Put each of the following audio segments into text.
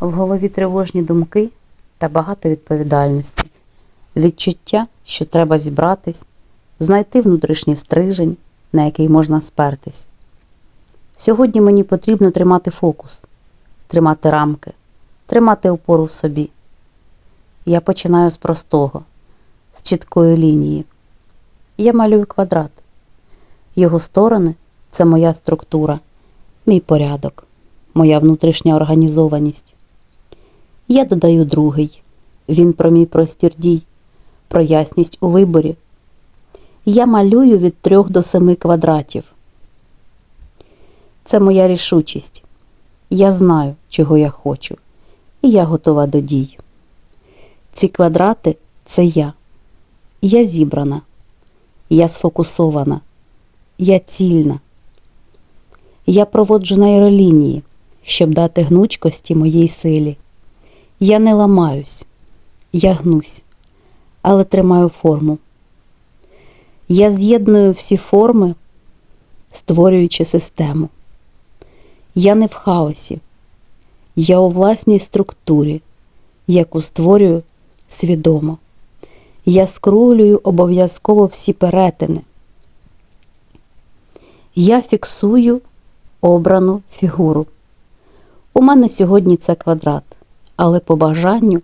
В голові тривожні думки та багато відповідальності. Відчуття, що треба зібратись, знайти внутрішній стрижень, на який можна спертись. Сьогодні мені потрібно тримати фокус, тримати рамки, тримати опору в собі. Я починаю з простого, з чіткої лінії. Я малюю квадрат. Його сторони це моя структура, мій порядок, моя внутрішня організованість. Я додаю другий. Він про мій простір дій, про ясність у виборі. Я малюю від трьох до семи квадратів. Це моя рішучість. Я знаю, чого я хочу, і я готова до дій. Ці квадрати це я. Я зібрана, я сфокусована, я цільна. Я проводжу нейролінії, щоб дати гнучкості моїй силі. Я не ламаюсь, я гнусь, але тримаю форму. Я з'єдную всі форми, створюючи систему. Я не в хаосі, я у власній структурі, яку створюю свідомо. Я скруглюю обов'язково всі перетини. Я фіксую обрану фігуру. У мене сьогодні це квадрат, але по бажанню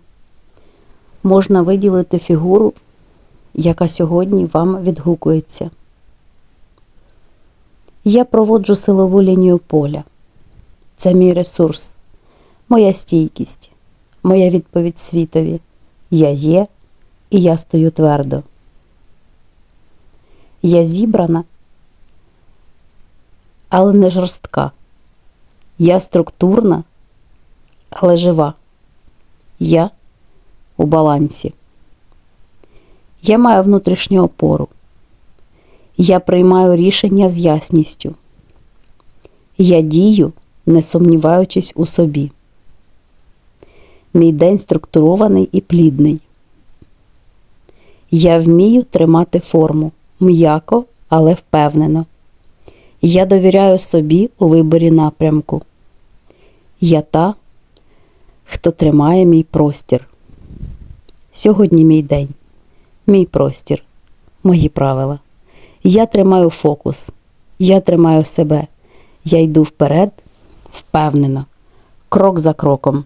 можна виділити фігуру, яка сьогодні вам відгукується. Я проводжу силову лінію поля. Це мій ресурс, моя стійкість, моя відповідь світові. Я є і я стою твердо. Я зібрана, але не жорстка. Я структурна, але жива. Я у балансі. Я маю внутрішню опору. Я приймаю рішення з ясністю. Я дію, не сумніваючись у собі. Мій день структурований і плідний. Я вмію тримати форму м'яко, але впевнено. Я довіряю собі у виборі напрямку. Я та, хто тримає мій простір. Сьогодні мій день, мій простір, мої правила. Я тримаю фокус, я тримаю себе. Я йду вперед, впевнено, крок за кроком.